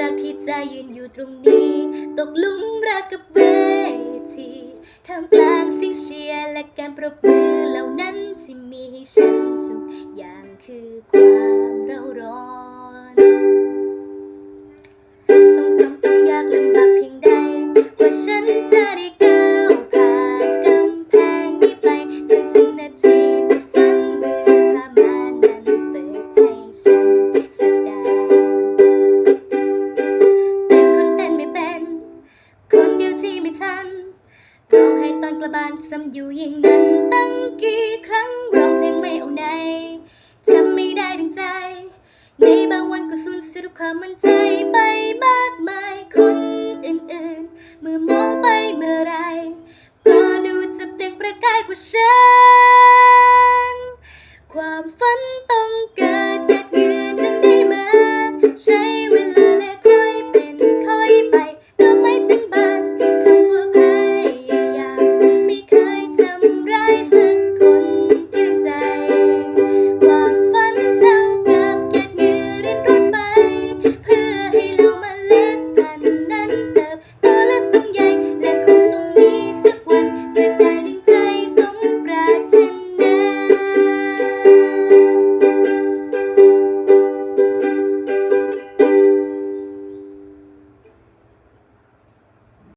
รักที่ใจยืนอยู่ตรงนี้ ตกหลุมรักกับเวทีท่ามกลางเสียงเชียร์และการปรบมือเหล่านั้นที่มีให้ฉันทุกอย่างคือความเร่าร้อนต้องซ้ำต้องยากลำบากเพียงใดกว่าฉันจะได้ก้า กระบาลซ้ำอยู่อย่างนั้นตั้งกี่ครั้งร้องเพลงไม่เอาไหนจำไม่ได้ดังใจ ในบางวันก็สูญเสียทุกความมั่นใจไปมากมายคนอื่นๆ เมื่อมองไปเมื่อไร ก็ดูจะเปล่งประกายกว่าฉัน ความฝัน